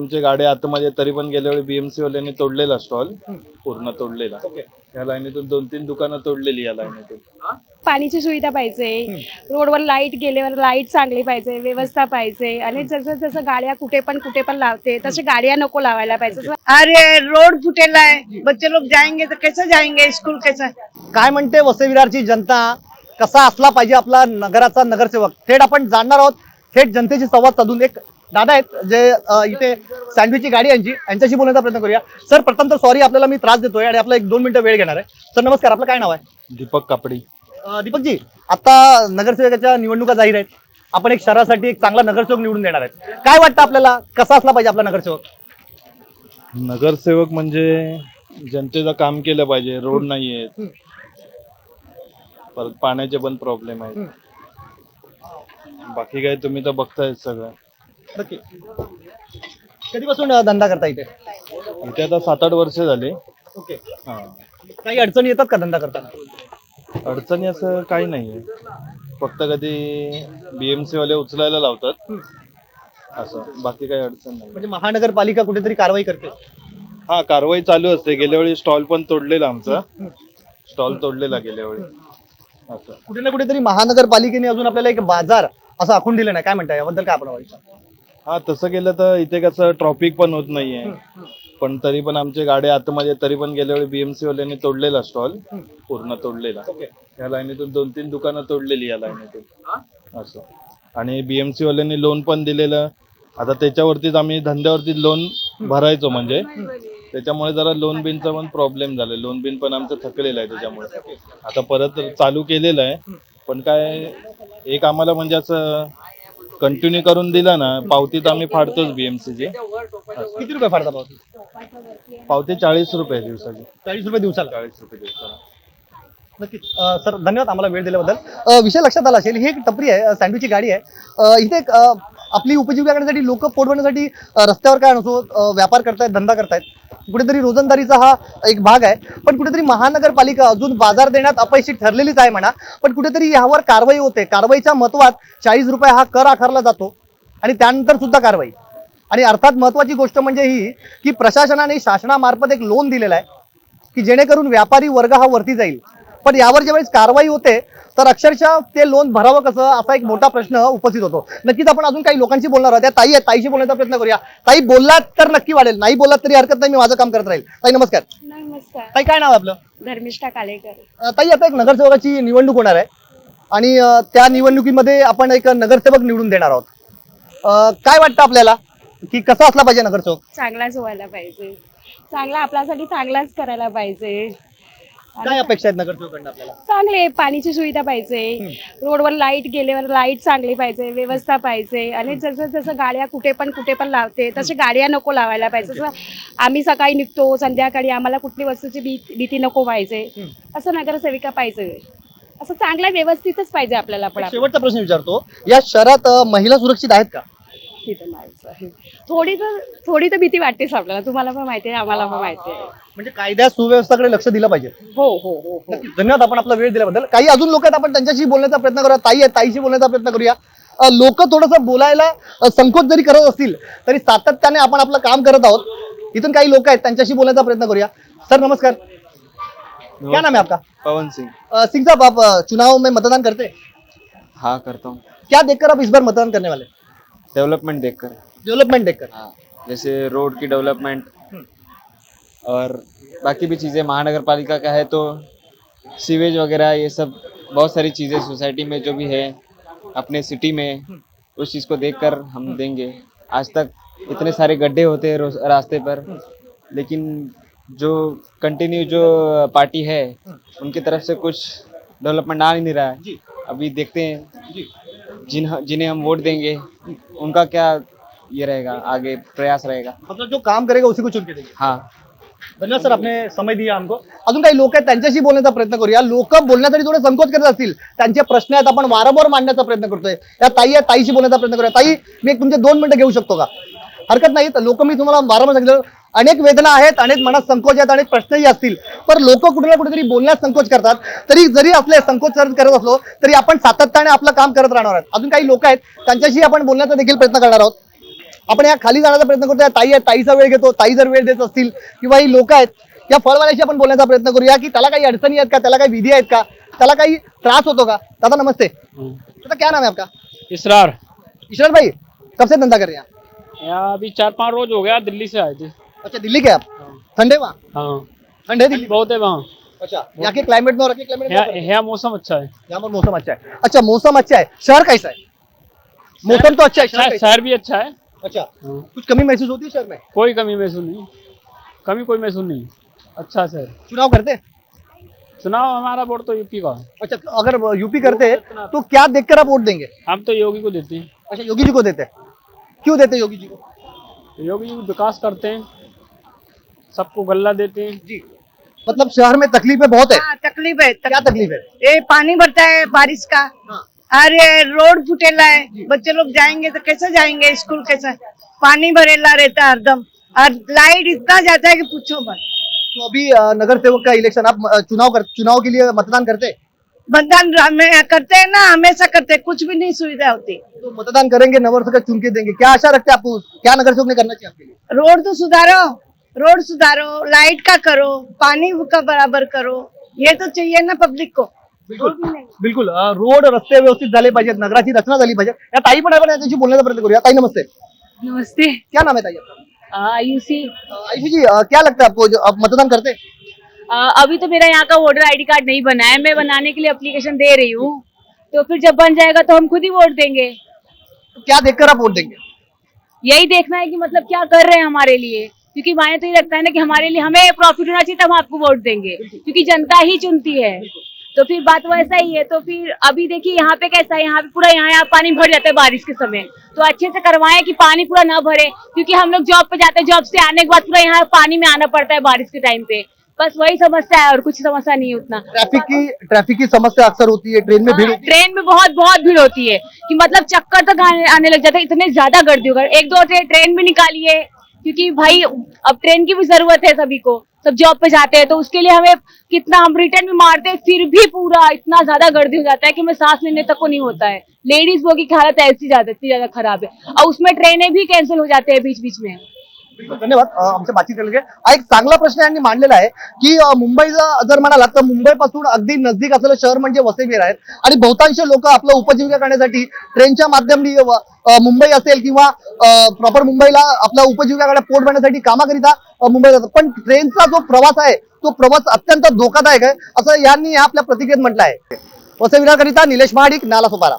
आमचे गाडी आतमध्ये तरी पण गेल्या वेळी बीएमसी वाल्यांनी तोडलेला स्टॉल पूर्ण तोडलेला. या लाईनीतून दोन तीन दुकानं तोडलेली या लाईनीतून. पाणीची सुविधा पाहिजे. रोडवर लाइट गेल्यावर लाइट चांगली पाहिजे व्यवस्था पाहिजे. आणि जसं जसं गाड्या कुठे पण कुठे पण लावते तसे गाड्या नको लावायला पाहिजे. अरे रोड फुटेला है बच्चे लोग जाएंगे तो कैसे जाएंगे स्कूल कैसे? काय म्हणते वसई विरारची जनता? कसा असला पाहिजे आपला नगराचा नगरसेवक? थेट आपण जाणणार आहोत. थेट जनतेशी संवाद साधून एक दादा आहेत जे इथे सँडविचची गाडी यांची यांच्याशी बोलण्याचा प्रयत्न करूया. सर प्रथम तर सॉरी आपल्याला मी त्रास देतोय आणि आपला एक दोन मिनिटं वेळ घेणार आहे. सर नमस्कार आपलं काय नाव आहे? दीपक कापडी. दीपकजी आता नगरसेवकाच्या निवडणुका जाहीर आहेत. आपण एक शहरासाठी एक चांगला नगरसेवक निवडून देणार आहेत. काय वाटतं आपल्याला? कसा असला पाहिजे आपला नगरसेवक? नगरसेवक म्हणजे जनतेचं काम केलं पाहिजे रोड नाही आहेत. परत पाण्याचे पण प्रॉब्लेम आहेत. बाकी काय तुम्ही तर बघताय सगळं. नक्की. कधीपासून अ, धंदा करता इथे? इथे आता सात आठ वर्ष झाले. ओके. हा. काही अडचणी येतात का धंदा करताना? अडचणी असं काही नाहीये. फक्त कधी बीएमसी वाले उचलायला लावतात. असं. बाकी काही अडचण नाही. म्हणजे महानगरपालिका कुठेतरी कारवाई करते. हा कारवाई चालू असते. गेल्या वेळी स्टॉल पण तोडलेला आमचा. स्टॉल तोडलेला गेल्या वेळी. असं. कुठे ना कुठेतरी महानगरपालिकेने अजून आपल्याला एक बाजार असं आखून दिलं नाही. काय म्हणता याबद्दल काय आपण व्हायचं हा तसं केलं तर इथे कसं ट्रॉफिक पण होत नाहीये. पण तरी पण आमचे गाड्या आतमध्ये तरी पण गेल्या वेळी बीएमसी वाल्यांनी तोडलेला स्टॉल पूर्ण तोडलेला. या लाईनीतून दोन तीन दुकानं तोडलेली या लाईनीतून. असं. आणि बीएमसी वाल्यांनी लोन पण दिलेलं. आता त्याच्यावरतीच आम्ही धंद्यावरती लोन भरायचो म्हणजे. त्याच्यामुळे जरा लोन बिनचा पण प्रॉब्लेम झाला. लोन बिन पण आमचं थकलेलं आहे त्याच्यामुळे. आता परत चालू केलेलं आहे. पण काय एक आम्हाला म्हणजे असं कंटिन्यू करून दिला ना पावती तर आम्ही फाडतोच बीएमसीची किती रुपये फाडता पावती? पावती चाळीस रुपये दिवसाची. चाळीस रुपये दिवसाला? चाळीस रुपये दिवसाला. नक्कीच. सर धन्यवाद आम्हाला वेळ दिल्याबद्दल. विषय लक्षात आला असेल ही एक टपरी आहे अं, सँडविचची गाडी आहे. इथे आपली उपजीविका करण्यासाठी लोक पोटवण्यासाठी अं, रस्त्यावर काय नसो व्यापार करतायत धंदा करतायत. कुठेतरी रोजंदारीचा हा एक भाग आहे. पण कुठेतरी महानगरपालिका अजून बाजार देण्यात अपयशी ठरलेलीच आहे म्हणा. पण कुठेतरी यावर कारवाई होते. कारवाईच्या महत्वात चाळीस रुपये हा कर आकारला जातो. आणि त्यानंतर सुद्धा कारवाई. आणि अर्थात महत्वाची गोष्ट म्हणजे ही की प्रशासनाने शासनामार्फत एक लोन दिलेला आहे की जेणेकरून व्यापारी वर्ग हा वरती जाईल. पण यावर ज्यावेळेस कारवाई होते तर अक्षरशः ते लोन भरावं कसं असा एक मोठा प्रश्न उपस्थित होतो. नक्कीच आपण अजून काही लोकांशी बोलणार आहोत. त्या ताई आहेत ताईशी बोलण्याचा प्रयत्न करूया. ताई बोललात तर नक्की वाढेल. नाही बोललात तरी हरकत नाही मी माझं काम करत राहील. ताई नमस्कार. नमस्कार. ताई काय नाव आहे आपलं? धर्मिष्ठा कालेकर. अं, ताई आता एक नगरसेवकाची निवडणूक होणार आहे. आणि अं, त्या निवडणुकीमध्ये आपण एक नगरसेवक निवडून देणार आहोत. अं, काय वाटतं आपल्याला? की कसा असला पाहिजे नगरसेवक? चांगलाच व्हायला पाहिजे. चांगला आपल्यासाठी चांगलाच करायला पाहिजे. काय अपेक्षा आहेत नगरसेवकांना आपल्याला? चांगले पाणीची सुविधा पाहिजे. रोडवर लाइट गेल्यावर लाइट चांगली पाहिजे व्यवस्था पाहिजे. आणि जसं जसं गाड्या कुठे पण कुठे पण लावते तसे गाड्या नको लावायला पाहिजे. जसं आम्ही सकाळी निघतो संध्याकाळी आम्हाला कुठली वस्तूची भी भीती नको पाहिजे असं नगरसेविका पाहिजे. असं चांगलं व्यवस्थितच पाहिजे आपल्याला पण शेवटचा प्रश्न विचारतो. या शहरात अं, महिला सुरक्षित आहेत का? तिथं नाहीच. थोडी तर थोडी तर भीती वाटतेच आपल्याला. तुम्हाला पण माहिती आहे आम्हाला पण माहिती आहे. म्हणजे कायद्या सुव्यवस्थाकडे लक्ष दिलं पाहिजे. हो हो हो हो. नक्कीच. धन्यवाद आपण आपला वेळ दिल्याबद्दल. काही अजून लोक आहेत आपण त्यांच्याशी बोलण्याचा प्रयत्न करूया. ताई आहे ताईशी बोलण्याचा प्रयत्न करूया. लोक थोडंसं बोलायला अ, संकोच जरी करत असतील तरी सातत्याने आपण आपलं काम करत आहोत. इथून काही लोक आहेत त्यांच्याशी बोलण्याचा प्रयत्न करूया. सर नमस्कार. क्या नाम है आपका? पवन सिंह. अ, सिंह साहब आप अ, चुनाव में मतदान करते? हैं हाँ करता हूँ. क्या देखकर आप इस बार मतदान करने वाले? डेवलपमेंट देखकर। डेवलपमेंट देखकर। हाँ जैसे रोड की डेवलपमेंट और बाकी भी चीज़ें महानगर पालिका का है तो सीवेज वगैरह ये सब बहुत सारी चीज़ें सोसाइटी में जो भी है अपने सिटी में उस चीज़ को देखकर हम देंगे। आज तक इतने सारे गड्ढे होते हैं रास्ते पर लेकिन जो कंटिन्यू जो पार्टी है उनकी तरफ़ से कुछ डेवलपमेंट आ ही नहीं रहा है। अभी देखते हैं जिन जिन्हें हम वोट देंगे उनका क्या ये रहेगा आगे प्रयास रहेगा? मतलब जो काम करेगा उसी को चुन के देंगे। हाँ। धन्यवाद सर आपने समय दिया हमको। अजून काही लोक आहेत त्यांच्याशी बोलण्याचा प्रयत्न करूया. लोक बोलण्यासाठी थोडे संकोच करत असतील. त्यांचे प्रश्न आहेत आपण वारंवार मांडण्याचा प्रयत्न करतोय. या ताई आहे ताईशी बोलण्याचा प्रयत्न करूया. ताई मी एक तुमचे दोन मिनिटं घेऊ शकतो का? हरकत नाही. तर लोक मी तुम्हाला वारंवार सांगितलं. अनेक वेदना आहेत अनेक मनात संकोच आहेत अनेक प्रश्नही असतील. पण लोक कुठे ना कुठेतरी बोलण्यास संकोच करतात. तरी जरी आपले संकोच करत असलो तरी आपण सातत्याने आपलं काम करत राहणार आहोत. अजून काही लोक आहेत त्यांच्याशी आपण बोलण्याचा देखील प्रयत्न करणार आहोत. आपण या खाली जाण्याचा प्रयत्न करतो या ताई आहेत ताईचा वेळ घेतो ताई जर वेळ देत असतील किंवा ही लोक आहेत या फळवाल्याशी आपण बोलण्याचा प्रयत्न करूया की त्याला काही अडचणी आहेत का त्याला काही विधी आहेत का त्याला काही त्रास होतो का? दादा नमस्ते. दादा क्या नाम है आपका? इसरार. ईश्वर भाई कब से धंधा कर रहे हैं? यहाँ अभी चार पाँच रोज हो गया दिल्ली से आए थे। अच्छा दिल्ली के आप? ठंडे वहाँ? हाँ। ठंडे दिल्ली? बहुत है वहाँ। अच्छा यहाँ के क्लाइमेट में और के क्लाइमेट में यहाँ है? मौसम अच्छा है। यहाँ पर मौसम अच्छा है। अच्छा मौसम अच्छा है। शहर कैसा है? मौसम तो अच्छा है शहर है? भी अच्छा है। अच्छा हाँ। कुछ कमी महसूस होती है शहर में? कोई कमी महसूस नहीं। कमी कोई महसूस नहीं। अच्छा शहर। चुनाव करते हैं? चुनाव हमारा वोट तो यूपी का अच्छा अगर यूपी करते हैं तो क्या देखकर आप वोट देंगे? हम तो योगी को देते हैं। अच्छा योगी जी को देते हैं। क्यों देते योगी जी को? योगी जी विकास करते हैं सबको गल्ला देते हैं। जी। मतलब शहर में तकलीफें बहुत है? हाँ तकलीफ़ है क्या तकलीफ़ है। ये पानी भरता है बारिश का। हाँ। अरे रोड फुटेला है बच्चे लोग जाएँगे तो कैसे जाएँगे स्कूल कैसे? पानी भरेला रहता है हरदम। और लाइट इतना जाता है कि पूछो मत। तो अभी नगर सेवक का इलेक्शन आप चुनाव कर चुनाव के लिए मतदान करते? हैं मतदान करते हैं ना हमेशा करते हैं कुछ भी नहीं सुविधा होती। तो मतदान करेंगे नगर चुन के देंगे। क्या आशा रखते हैं आपको क्या नगर सेवक ने करना चाहिए आपके लिए? रोड तो सुधारो रोड सुधारो लाइट का करो पानी का बराबर करो ये तो चाहिए ना पब्लिक को। बिलकुल। बिलकुल रोड रस्ते व्यवस्थित झाले पाहिजेत नगराची रचना झाली पाहिजे या ताई पण आपण याच्याशी बोलण्याचा प्रयत्न करूया. ताई नमस्ते. नमस्ते. क्या नाम है ताई आपका आयुषी. आयुषी जी क्या लगता है आपको जो आप मतदान करते? हैं अभी तो मेरा यहाँ का वोटर आईडी कार्ड नहीं बना है। मैं बनाने के लिए अप्लीकेशन दे रही हूँ। तो फिर जब बन जाएगा तो हम खुद ही वोट देंगे। तो क्या देखकर आप वोट देंगे? यही देखना है कि मतलब क्या कर रहे हैं हमारे लिए। क्योंकि माने तो ये लगता है ना कि हमारे लिए हमें प्रॉफिट होना चाहिए तो हम आपको वोट देंगे। क्योंकि जनता ही चुनती है। तो फिर बात वैसा ही है। तो फिर अभी देखिए यहाँ पे कैसा है। यहाँ पे पूरा यहाँ यहाँ पानी भर जाता है बारिश के समय। तो अच्छे से करवाएँ कि पानी पूरा ना भरे। क्योंकि हम लोग जॉब पे जाते हैं। जॉब से आने के बाद पूरा यहाँ पानी में आना पड़ता है बारिश के टाइम पे। बस वही समस्या है और कुछ समस्या नहीं है उतना। ट्रैफ़िक की ट्रैफ़िक की समस्या अक्सर होती है ट्रेन में भीड़ होती ट्रेन में बहुत बहुत भीड़ होती है कि मतलब चक्कर तक आने, आने लग जाते हैं इतने ज़्यादा गर्दी होगा एक दो ट्रेन ट्रेन भी निकालिए क्योंकि भाई अब ट्रेन की भी ज़रूरत है सभी को। सब जॉब पे जाते हैं तो उसके लिए हमें कितना हम रिटर्न भी मारते हैं फिर भी पूरा इतना ज़्यादा गर्दी हो जाता है कि हमें सांस लेने तक को नहीं होता है। लेडीज़ लोगों की हालत ऐसी ज़्यादा इतनी ज़्यादा खराब है। और उसमें ट्रेनें भी कैंसिल हो जाते हैं बीच बीच में। धन्यवाद. आमच्या बातचीत हा एक चांगला प्रश्न यांनी मांडलेला आहे की मुंबईचा जर म्हणाला तर मुंबईपासून अगदी नजदीक असलेलं शहर म्हणजे वसईवीर आहेत. आणि बहुतांश लोक आपलं उपजीविका करण्यासाठी ट्रेनच्या माध्यमने मुंबई असेल किंवा प्रॉपर मुंबईला आपल्या उपजीविकाकडे पोट भरण्यासाठी कामाकरिता मुंबईला मुंबई जातात. पण ट्रेनचा जो प्रवास आहे तो प्रवास अत्यंत धोकादायक आहे असं यांनी आपल्या प्रतिक्रियेत म्हटलं आहे. वसईविराकरिता निलेश महाडिक नाला सोपारा